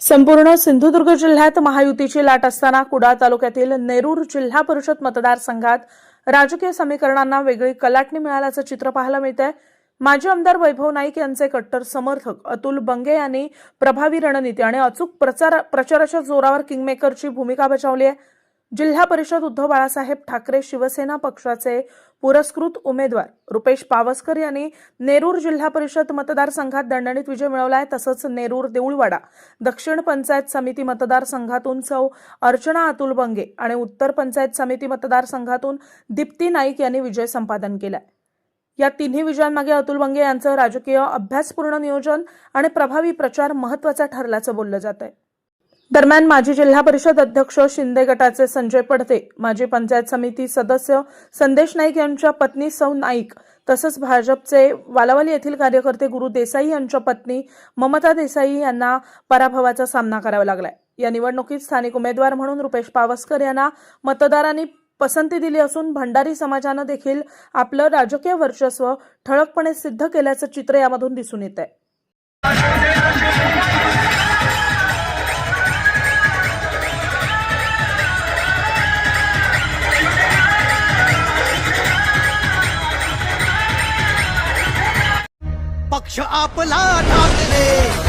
संपूर्ण सिंधुदुर्ग जिल्ह्यात महायुतीची लाट असताना कुडाळ तालुक्यातील नेरूर जिल्हा परिषद मतदारसंघात राजकीय समीकरणांना वेगळी कलाटणी मिळाल्याचं चित्र पाहायला मिळतंय. माजी आमदार वैभव नाईक यांचे कट्टर समर्थक अतुल बंगे यांनी प्रभावी रणनीती आणि अचूक प्रचार प्रचाराच्या जोरावर किंगमेकरची भूमिका बजावली आहे. जिल्हा परिषद उद्धव बाळासाहेब ठाकरे शिवसेना पक्षाचे पुरस्कृत उमेदवार. रुपेश पावसकर यांनी नेरूर जिल्हा परिषद मतदारसंघात दणदणीत विजय मिळवला आहे तसंच नेरूर देऊळवाडा दक्षिण पंचायत समिती मतदारसंघातून सौ अर्चना अतुल बंगे आणि उत्तर पंचायत समिती मतदारसंघातून दीप्ती नाईक यांनी विजय संपादन केलाय. या तिन्ही विजयांमागे अतुल बंगे यांचं राजकीय अभ्यासपूर्ण नियोजन आणि प्रभावी प्रचार महत्त्वाचा ठरल्याचं बोललं जात आहे दरम्यान माजी जिल्हा परिषद अध्यक्ष शिंदे गटाचे संजय पडते माजी पंचायत समिती सदस्य संदेश नाईक यांच्या पत्नी सौ नाईक तसंच भाजपचे वालावली येथील कार्यकर्ते गुरु देसाई यांच्या पत्नी ममता देसाई यांना पराभवाचा सामना करावा लागलाय. या निवडणुकीत स्थानिक उमेदवार म्हणून रुपेश पावसकर यांना मतदारांनी पसंती दिली असून भंडारी समाजानं देखील आपलं राजकीय वर्चस्व ठळकपणे सिद्ध केल्याचं चित्र यामधून दिसून येत आहे पक्ष आपला ठाकरे चिन्ह आपलं ठाकरे आन बान शान ठाकरे